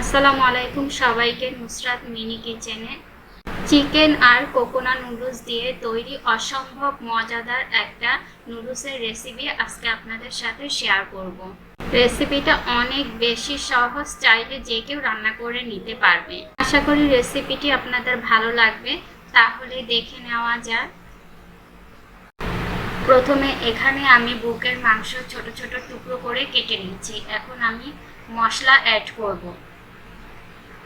আসসালামু আলাইকুম সবাইকে, নুসরাত মিনি কিচেনে। চিকেন আর কোকোনা নুডলস দিয়ে তৈরি অসম্ভব মজাদার একটা নুডলসের রেসিপি আজকে আপনাদের সাথে শেয়ার করব। রেসিপিটা অনেক বেশি সহজ, চাইলে যে কেউ রান্না করে নিতে পারবে। আশা করি রেসিপিটি আপনাদের ভালো লাগবে, তাহলে দেখে নেওয়া যাক। প্রথমে এখানে আমি বুকের মাংস ছোট ছোট টুকরো করে কেটে নিচ্ছি। এখন আমি মশলা অ্যাড করব।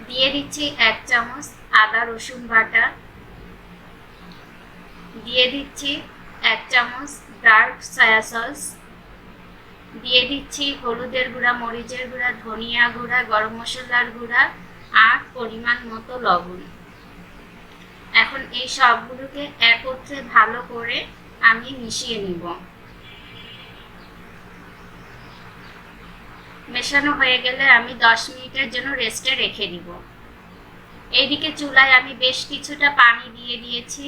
দিয়ে দিচ্ছি এক চামচ আদা রসুন বাটা। দিয়ে দিচ্ছি এক চামচ ডার্ক সয়া সস। দিয়ে দিচ্ছি হলুদের গুঁড়া, মরিচের গুঁড়া, ধনিয়া গুঁড়া, গরম মশলার গুঁড়া আর পরিমাণ মতো লবণ। এখন এই সবগুলোকে একত্রে ভালো করে আমি মিশিয়ে নিব। মেশানো হয়ে গেলে আমি দশ মিনিটের জন্য রেস্টে রেখে দিব। এইদিকে চুলায় আমি বেশ কিছুটা পানি দিয়ে দিয়েছি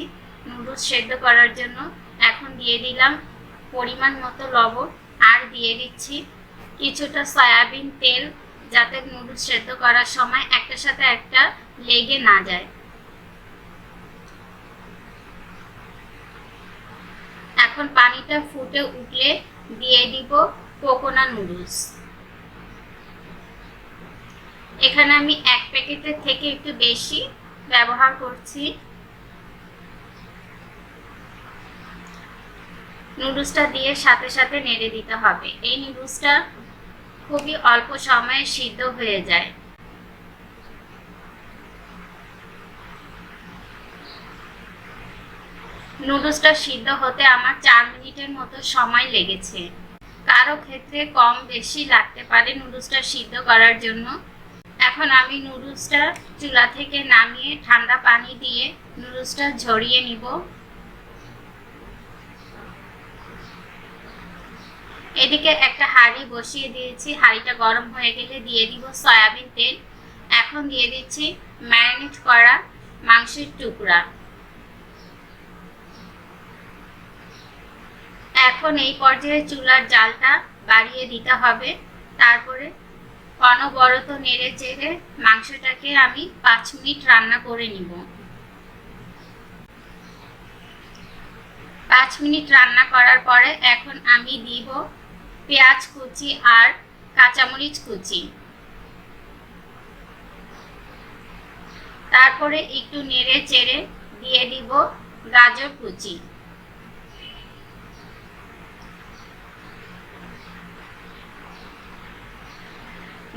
নুডলস সেদ্ধ করার জন্য। এখন দিয়ে দিলাম পরিমাণ মতো লবণ আর দিয়ে দিচ্ছি কিছুটা সয়াবিন তেল যাতে নুডলস সেদ্ধ করার সময় একটার সাথে একটা লেগে না যায়। এখন পানিটা ফুটে উঠলে দিয়ে দিব কোকোনা নুডলস। এখানে আমি এক প্যাকেটের থেকে একটু বেশি ব্যবহার করছি। নুডলসটা দিয়ে সাথে সাথে নেড়ে দিতে হবে। এই নুডলসটা খুবই অল্প সময়ে সিদ্ধ হয়ে যায়। নুডলসটা সিদ্ধ হতে আমার চার মিনিটের মতো সময় লেগেছে। কারও ক্ষেত্রে কম বেশি লাগতে পারে নুডলসটা সিদ্ধ করার জন্য। এখন আমি নুডলসটা চুলা থেকে নামিয়ে ঠান্ডা পানি দিয়ে নুডলসটা ঝরিয়ে নিব। এদিকে একটা হাঁড়ি বসিয়ে দিয়েছি। হাঁড়িটা গরম হয়ে গেলে দিয়ে দিব সয়াবিন তেল। এখন দিয়ে দিচ্ছি ম্যারিনেট করা মাংসের টুকরা। এখন এই পর্যায়ে চুলার জালটা বাড়িয়ে দিতে হবে। তারপরে অনবরত নেড়ে চেড়ে মাংসটাকে আমি পাঁচ মিনিট রান্না করে নিব। পাঁচ মিনিট রান্না করার পরে এখন আমি দিব পেঁয়াজ কুচি আর কাঁচামরিচ কুচি। তারপরে একটু নেড়ে চেড়ে দিয়ে দিব গাজর কুচি।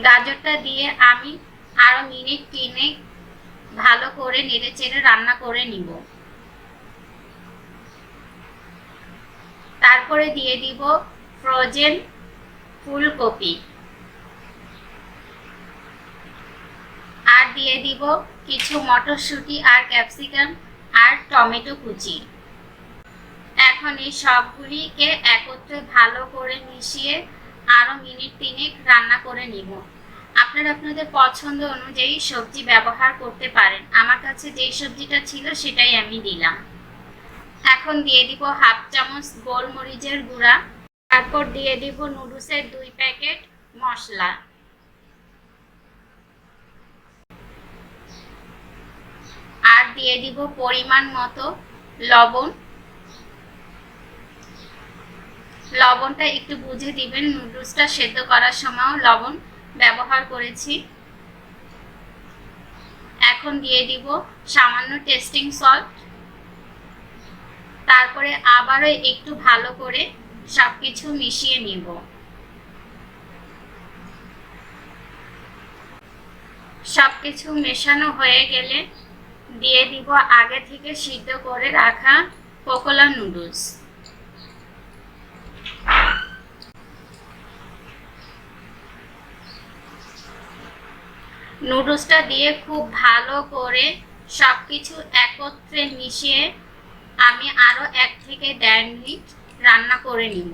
গাজরটা দিয়ে আমি আরও মিনিট তিনে ভালো করে নেড়ে চেড়ে রান্না করে নিব। তারপরে দিয়ে দিব ফ্রোজেন ফুলকপি। আর দিয়ে দিব কিছু মটরশুঁটি আর ক্যাপসিকাম আর টমেটো কুচি। এখন এই সবগুলিকে একত্রে ভালো করে মিশিয়ে আরও মিনিট তিনেক রান্না করে নিব। আপনারা আপনাদের পছন্দ অনুযায়ী সবজি ব্যবহার করতে পারেন। আমার কাছে যেই সবজিটা ছিল সেটাই আমি দিলাম। এখন দিয়ে দিব হাফ চামচ গোলমরিচের গুঁড়া। তারপর দিয়ে দিব নুডলসের দুই প্যাকেট মশলা। আর দিয়ে দিব পরিমাণ মতো লবণ। লবণটা একটু বুঝে দিবেন, নুডলসটা সেদ্ধ করার সময়ও লবণ ব্যবহার করেছি। এখন দিয়ে দিব সামান্য টেস্টিং সল্ট। তারপরে আবারও একটু ভালো করে সব কিছু মিশিয়ে নিব। সব কিছু মেশানো হয়ে গেলে দিয়ে দিব আগে থেকে সিদ্ধ করে রাখা কোকোলা নুডলস। নুডলসটা দিয়ে খুব ভালো করে সব কিছু একত্রে মিশিয়ে আমি আরও এক থেকে দেড় মিনিট রান্না করে নিব।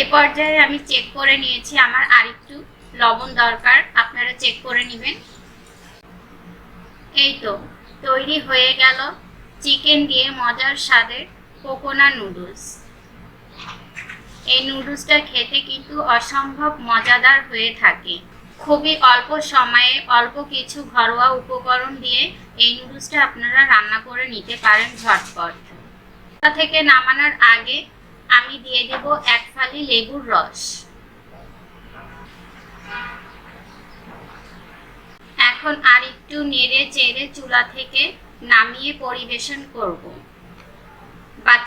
এ পর্যায়ে আমি চেক করে নিয়েছি, আমার আরেকটু লবণ দরকার, আপনারা চেক করে নেবেন। এই তো, তৈরি হয়ে গেল চিকেন দিয়ে মজার স্বাদের কোকোনা নুডলস এই নুডলসটা খেতে কিন্তু অসম্ভব মজাদার হয়ে থাকে। খুবই অল্প সময়ে অল্প কিছু ঘরোয়া উপকরণ দিয়ে এই নুডলসটা আপনারা রান্না করে নিতে পারেন ঝটপট। থেকে নামানোর আগে আমি দিয়ে দেব এক ফালি লেবুর রস। এখন আর একটু নেড়ে চেড়ে চুলা থেকে নামিয়ে পরিবেশন করব।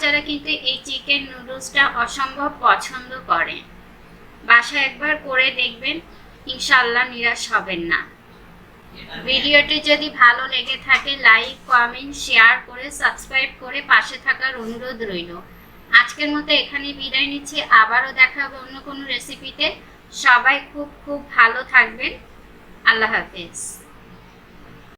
বাচ্চারা কিন্তু এই চিকেন নুডলসটা অসম্ভব পছন্দ করে। বাসায় একবার করে দেখবেন ইনশাল্লাহ নিরাশ হবেন না। ভিডিওটি যদি ভালো লেগে থাকে, লাইক, কমেন্ট, শেয়ার করে, সাবস্ক্রাইব করে পাশে থাকার অনুরোধ রইল। আজকের মতো এখানে বিদায় নিচ্ছি। আবারও দেখা হবে অন্য কোনো রেসিপিতে সবাই খুব খুব ভালো থাকবেন। আল্লাহ হাফেজ।